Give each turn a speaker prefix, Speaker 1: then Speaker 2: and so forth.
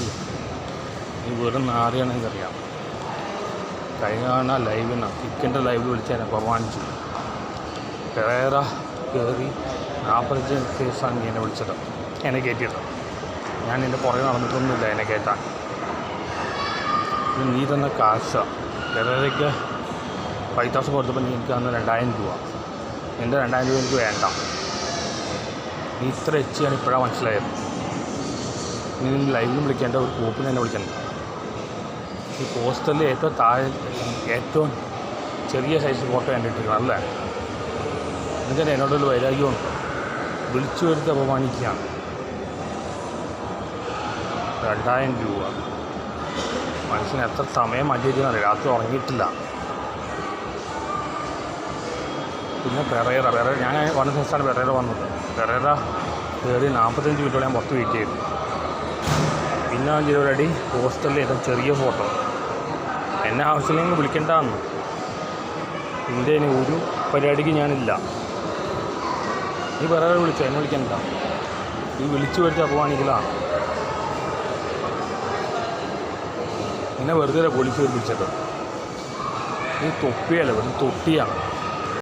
Speaker 1: വിളിച്ച് വീട് നാറിയാണെന്ന് അറിയാം. കഴിഞ്ഞ ലൈവിന് കിക്കിന്റെ ലൈവ് വിളിച്ച് എന്നെ അപമാനിച്ചു പെരേറ കയറി നാൽപ്പത്തഞ്ച് കേസാണ് നീ എന്നെ വിളിച്ചത്. എന്നെ കയറ്റിയത്. ഞാൻ എന്റെ പുറകെ നടന്നിട്ടൊന്നുമില്ല എന്നെ കയറ്റാൻ. നീ തന്ന കാശ. പേരയ്ക്ക് ഫൈവ് തൗസൻഡ് കൊടുത്തപ്പോൾ നീ എനിക്ക് തന്ന രണ്ടായിരം രൂപ. എന്റെ രണ്ടായിരം രൂപ എനിക്ക് വേണ്ട. നീ ഇത്ര എച്ചിയാണ് ഇപ്പോഴാണ് മനസ്സിലായത്. നീ നിന്ന് ലൈവിലും വിളിക്കേണ്ട ഒരു ഗ്രൂപ്പിൽ തന്നെ വിളിക്കണ്ട ഈ പോസ്റ്ററിൽ ഏറ്റവും താഴെ ഏറ്റവും ചെറിയ സൈസ് ഫോട്ടോ എന്റെ ഇട്ടിരിക്കണം അല്ലേ? എന്നിട്ട് എന്നോടൊരു വൈരാഗ്യമുണ്ട് വിളിച്ചു വരുത്തി അപമാനിക്കുകയാണ്. രണ്ടായിരം രൂപ. മനുഷ്യന് എത്ര സമയം മാറ്റിയിരിക്കുന്നറിയാം രാത്രി ഉറങ്ങിയിട്ടില്ല. പിന്നെ പെറേറ പെറേറ ഞാൻ വന്ന ദിവസമാണ് പെറേറ വന്നത്. പെറേറ കയറി നാൽപ്പത്തഞ്ച് മിനിറ്റോളം ഞാൻ പുറത്ത് വെയിറ്റ് ചെയ്തു. പിന്നെ ഇരുപത് അടി പോസ്റ്ററിൽ ഏറ്റവും ചെറിയ ഫോട്ടോ. എന്നെ ആവശ്യമില്ലെങ്കിൽ വിളിക്കണ്ടെന്ന്. ഇനി ഒരു പരിപാടിക്ക് ഞാനില്ല. നീ വേറെ വിളിച്ചോ? എന്നെ വിളിക്കണ്ട. നീ വിളിച്ചു വരുത്തി അപമാനിക്കലാണ് എന്നെ വെറുതെ പോലീസ് വിളിച്ചത്. നീ തൊപ്പിയല്ല? വെറുതെ തൊട്ടിയാണ്